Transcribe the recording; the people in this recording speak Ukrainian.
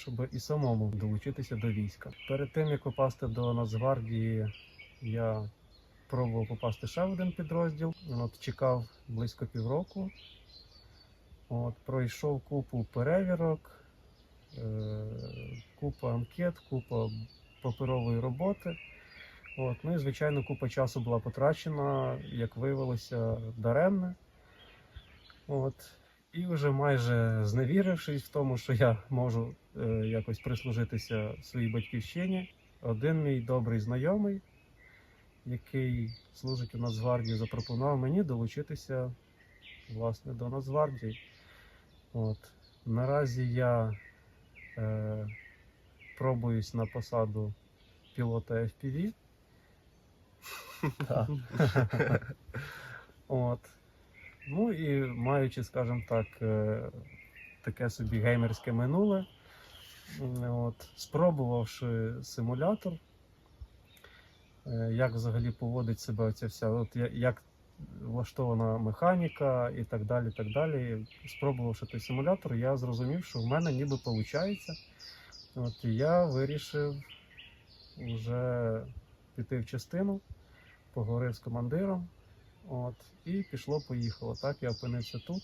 щоб і самому долучитися до війська. Перед тим як попасти до Нацгвардії, я пробував попасти ще в один підрозділ. От чекав близько півроку. От, пройшов купу перевірок, е, купа анкет, купа паперової роботи. От, ну і звичайно, купа часу була потрачена, як виявилося, даремне. От. І вже майже зневірившись в тому, що я можу е, якось прислужитися своїй батьківщині, один мій добрий знайомий, який служить у Нацгвардії, запропонував мені долучитися власне до Нацгвардії. От. Наразі я е, пробуюсь на посаду пілота FPV. От. Ну і маючи, скажімо так, е, таке собі геймерське минуле, от, спробувавши симулятор, е, як взагалі поводить себе оця вся, от як влаштована механіка і так далі. так далі. Спробувавши той симулятор, я зрозумів, що в мене ніби виходить. От і я вирішив вже піти в частину, поговорив з командиром. От, і пішло-поїхало. Так, я опинився тут.